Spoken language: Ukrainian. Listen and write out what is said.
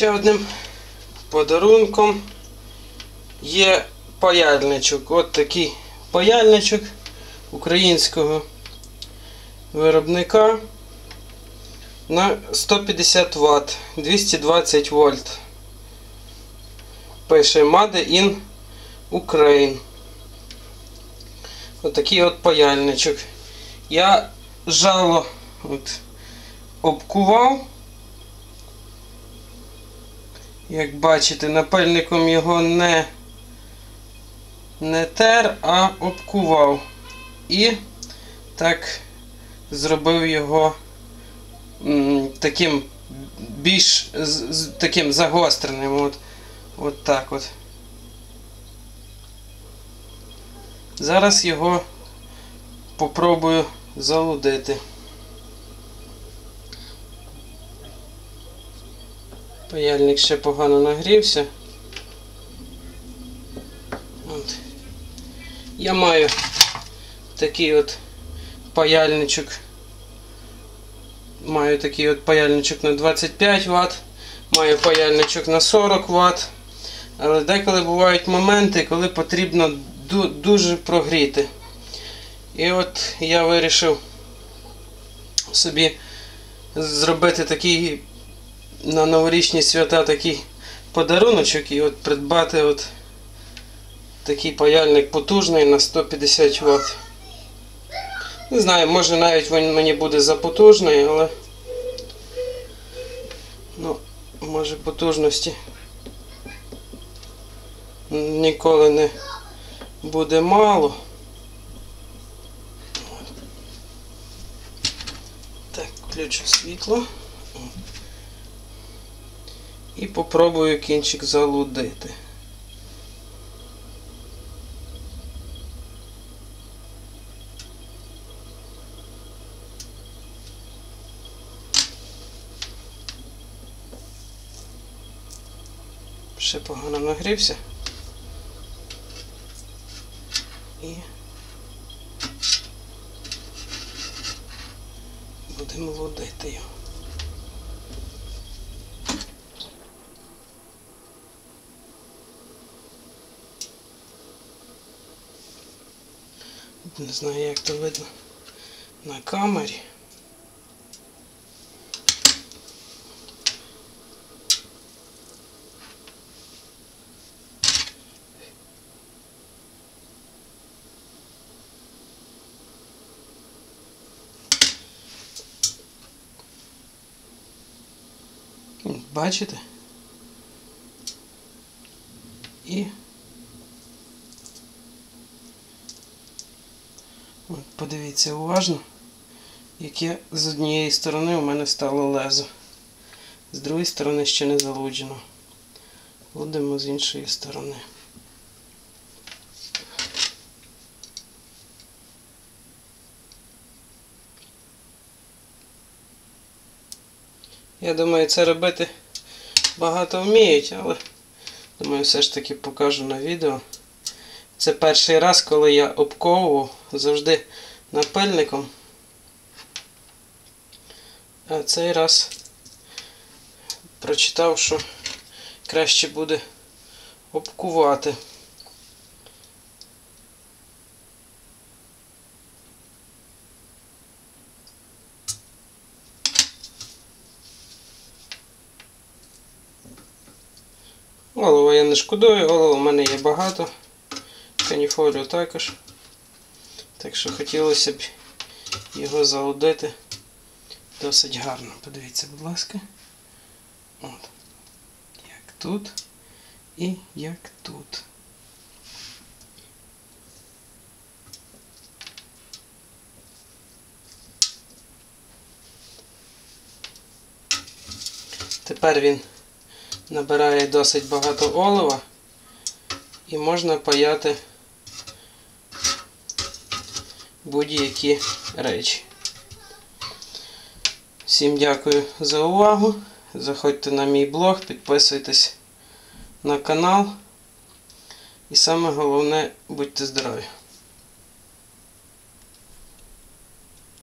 Ще одним подарунком є паяльничок. От такий паяльничок українського виробника на 150 Вт, 220 вольт. Пише Made in Ukraine. Отакий от паяльничок. Я жало от, обкував. Як бачите, напильником його не, не тер, а обкував. І так зробив його м, таким більш з, таким загостреним. От, от так от. Зараз його попробую залудити. Паяльник ще погано нагрівся. От. Я маю такий от паяльничок. Маю такий от паяльничок на 25 Вт, маю паяльничок на 40 Вт. Але деколи бувають моменти, коли потрібно дуже прогріти. І от я вирішив собі зробити такий на новорічні свята такий подаруночок і от придбати от такий паяльник потужний на 150 Вт. Не знаю, може навіть він мені буде запотужний, але ну, може потужності ніколи не буде мало. Так, включу світло. І попробую кінчик залудити. Ще погано нагрівся. І будемо лудити його. Не знаю, як то видно на камері. Бачите? І От подивіться уважно, яке з однієї сторони у мене стало лезо. З другої сторони ще не залуджено. Будемо з іншої сторони. Я думаю, це робити багато вміють, але думаю, все ж таки покажу на відео. Це перший раз, коли я обковував завжди напильником. А цей раз прочитав, що краще буде обкувати. Голову я не шкодую, голову в мене є багато. Каніфолю також. Так що хотілося б його залудити досить гарно. Подивіться, будь ласка. От. Як тут і як тут. Тепер він набирає досить багато олова і можна паяти будь-які речі. Всім дякую за увагу. Заходьте на мій блог, підписуйтесь на канал. І саме головне, будьте здорові!